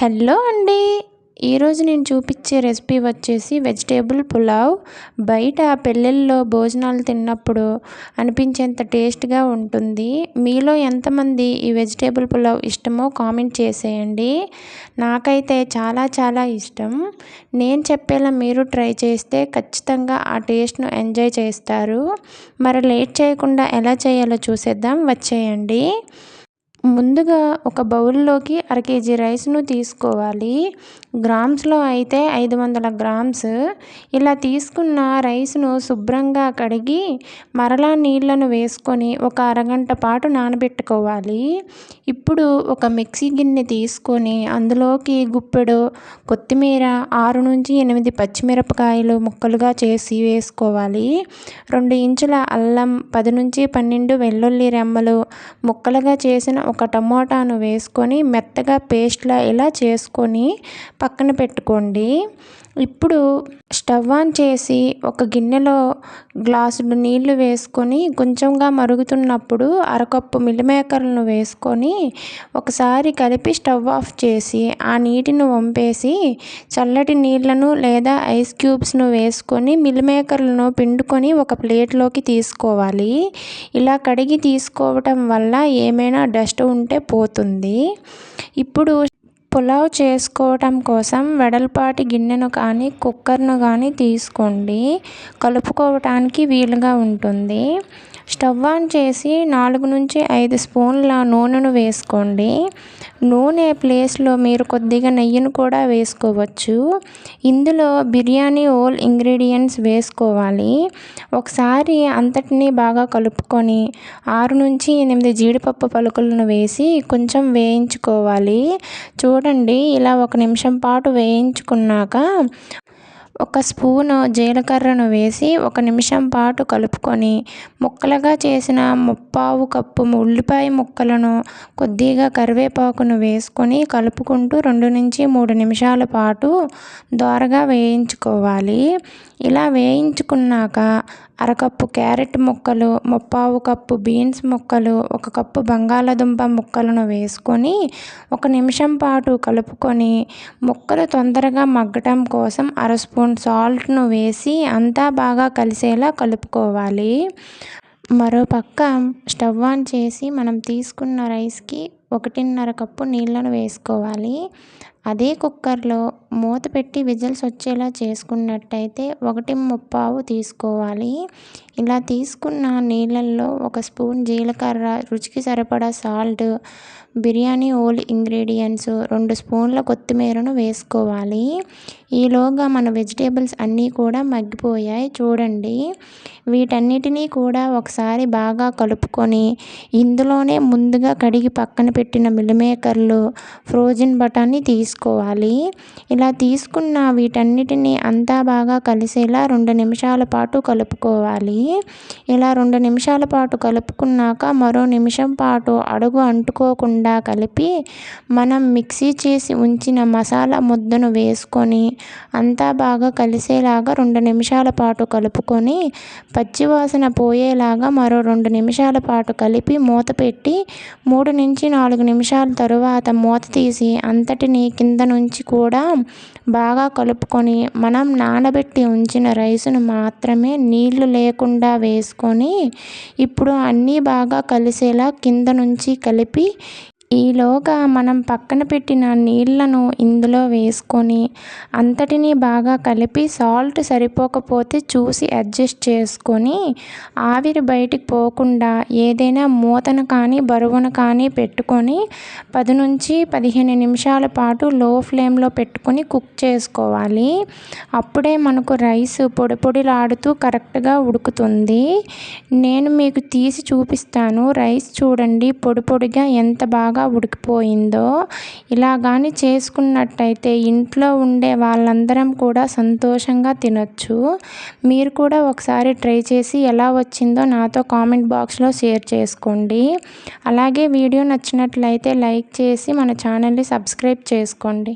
Hello అండి. ఈరోజు నేను చూపించే రెసిపీ వచ్చేసి వెజిటేబుల్ పులావ్. బయట పెళ్ళిళ్ళలో భోజనాలు తిన్నప్పుడు అనిపించేంత టేస్ట్గా ఉంటుంది. మీలో ఎంతమంది ఈ వెజిటేబుల్ పులావ్ ఇష్టమో కామెంట్ చేసేయండి. నాకైతే చాలా చాలా ఇష్టం. నేను చెప్పేలా మీరు ట్రై చేస్తే ఖచ్చితంగా ఆ టేస్ట్ను ఎంజాయ్ చేస్తారు. మరి లేట్ చేయకుండా ఎలా చేయాలో చూసేద్దాం. వచ్చేయండి. ముందుగా ఒక బౌల్లోకి అర కేజీ రైస్ను తీసుకోవాలి. గ్రామ్స్లో అయితే ఐదు వందల గ్రామ్స్. ఇలా తీసుకున్న రైస్ను శుభ్రంగా కడిగి మరలా నీళ్ళను వేసుకొని ఒక అరగంట పాటు నానబెట్టుకోవాలి. ఇప్పుడు ఒక మిక్సీ గిన్నె తీసుకొని అందులోకి గుప్పెడు కొత్తిమీర ఆరు నుంచి ఎనిమిది పచ్చిమిరపకాయలు ముక్కలుగా చేసి వేసుకోవాలి. రెండు ఇంచుల అల్లం పది నుంచి పన్నెండు వెల్లుల్లి రెమ్మలు ముక్కలుగా చేసిన ఒక టమోటాను వేసుకొని మెత్తగా పేస్ట్లా ఇలా చేసుకొని పక్కన పెట్టుకోండి. ఇప్పుడు స్టవ్ ఆన్ చేసి ఒక గిన్నెలో గ్లాసుడు నీళ్ళు వేసుకొని కొంచెంగా మరుగుతున్నప్పుడు అరకప్పు మిల్లిమేకర్లను వేసుకొని ఒకసారి కలిపి స్టవ్ ఆఫ్ చేసి ఆ నీటిని వంపేసి చల్లటి నీళ్ళను లేదా ఐస్ క్యూబ్స్ను వేసుకొని మిల్లిమేకర్లను పిండుకొని ఒక ప్లేట్లోకి తీసుకోవాలి. ఇలా కడిగి తీసుకోవటం వల్ల ఏమైనా డస్ట్ ఉంటే పోతుంది. ఇప్పుడు పులావ్ చేసుకోవటం కోసం వెడల్పాటి గిన్నెను కానీ కుక్కర్ను కానీ తీసుకోండి. కలుపుకోవటానికి వీలుగా ఉంటుంది. స్టవ్ ఆన్ చేసి నాలుగు నుంచి ఐదు స్పూన్ల నూనెను వేసుకోండి. నూనె ప్లేస్లో మీరు కొద్దిగా నెయ్యిని కూడా వేసుకోవచ్చు. ఇందులో బిర్యానీ ఓల్ ఇంగ్రీడియంట్స్ వేసుకోవాలి. ఒకసారి అంతటినీ బాగా కలుపుకొని ఆరు నుంచి ఎనిమిది జీడిపప్పు పలుకులను వేసి కొంచెం వేయించుకోవాలి. చూడండి ఇలా ఒక నిమిషం పాటు వేయించుకున్నాక ఒక స్పూను జీలకర్రను వేసి ఒక నిమిషం పాటు కలుపుకొని ముక్కలుగా చేసిన ముప్పావు కప్పు ఉల్లిపాయ ముక్కలను కొద్దిగా కరివేపాకును వేసుకొని కలుపుకుంటూ రెండు నుంచి మూడు నిమిషాల పాటు దోరగా వేయించుకోవాలి. ఇలా వేయించుకున్నాక అరకప్పు క్యారెట్ ముక్కలు ముప్పావు కప్పు బీన్స్ ముక్కలు ఒక కప్పు బంగాళదుంప ముక్కలను వేసుకొని ఒక నిమిషం పాటు కలుపుకొని ముక్కలు తొందరగా మగ్గటం కోసం అర స్పూన్ సాల్ట్ను వేసి అంతా బాగా కలిసేలా కలుపుకోవాలి. మరోపక్క స్టవ్ ఆన్ చేసి మనం తీసుకున్న రైస్కి ఒకటిన్నర కప్పు నీళ్ళను వేసుకోవాలి. అదే కుక్కర్లో మూత పెట్టి విజిల్స్ వచ్చేలా చేసుకున్నట్టయితే ఒకటి ముప్పావు తీసుకోవాలి. ఇలా తీసుకున్న నీళ్ళల్లో ఒక స్పూన్ జీలకర్ర రుచికి సరిపడా సాల్ట్ బిర్యానీ ఓల్ ఇంగ్రీడియంట్స్ రెండు స్పూన్ల కొత్తిమీరను వేసుకోవాలి. ఈలోగా మన వెజిటేబుల్స్ అన్నీ కూడా మగ్గిపోయాయి చూడండి. వీటన్నిటినీ కూడా ఒకసారి బాగా కలుపుకొని ఇందులోనే ముందుగా కడిగి పక్కన పెట్టిన మిల్లిమేకర్లు ఫ్రోజన్ బఠానీ తీసుకోవాలి. ఇలా తీసుకున్న వీటన్నిటిని అంతా బాగా కలిసేలా రెండు నిమిషాల పాటు కలుపుకోవాలి. ఇలా రెండు నిమిషాల పాటు కలుపుకున్నాక మరో నిమిషం పాటు అడుగు అంటుకోకుండా కలిపి మనం మిక్సీ చేసి ఉంచిన మసాలా ముద్దను వేసుకొని అంతా బాగా కలిసేలాగా రెండు నిమిషాల పాటు కలుపుకొని పచ్చివాసన పోయేలాగా మరో రెండు నిమిషాల పాటు కలిపి మూత పెట్టి మూడు నుంచి నాలుగు నిమిషాల తరువాత మూత తీసి అంతటిని కింద నుంచి కూడా బాగా కలుపుకొని మనం నానబెట్టి ఉంచిన రైసును మాత్రమే నీళ్ళు లేకుండా వేసుకొని ఇప్పుడు అన్నీ బాగా కలిసేలా కింద నుంచి కలిపి ఈలోగా మనం పక్కన పెట్టిన నీళ్ళను ఇందులో వేసుకొని అంతటినీ బాగా కలిపి సాల్ట్ సరిపోకపోతే చూసి అడ్జస్ట్ చేసుకొని ఆవిరి బయటికి పోకుండా ఏదైనా మూతను కానీ బరువును కానీ పెట్టుకొని పది నుంచి పదిహేను నిమిషాల పాటు లో ఫ్లేమ్లో పెట్టుకొని కుక్ చేసుకోవాలి. అప్పుడే మనకు రైస్ పొడి పొడిలాడుతూ కరెక్ట్గా ఉడుకుతుంది. నేను మీకు తీసి చూపిస్తాను. రైస్ చూడండి పొడి పొడిగా ఎంత బాగా ఉడికిపోయిందో ఇలా కానీ చేసుకున్నట్టయితే ఇంట్లో ఉండే వాళ్ళందరం కూడా సంతోషంగా తినొచ్చు. మీరు కూడా ఒకసారి ట్రై చేసి ఎలా వచ్చిందో నాతో కామెంట్ బాక్స్లో షేర్ చేసుకోండి. అలాగే వీడియో నచ్చినట్లయితే లైక్ చేసి మన ఛానల్ని సబ్స్క్రైబ్ చేసుకోండి.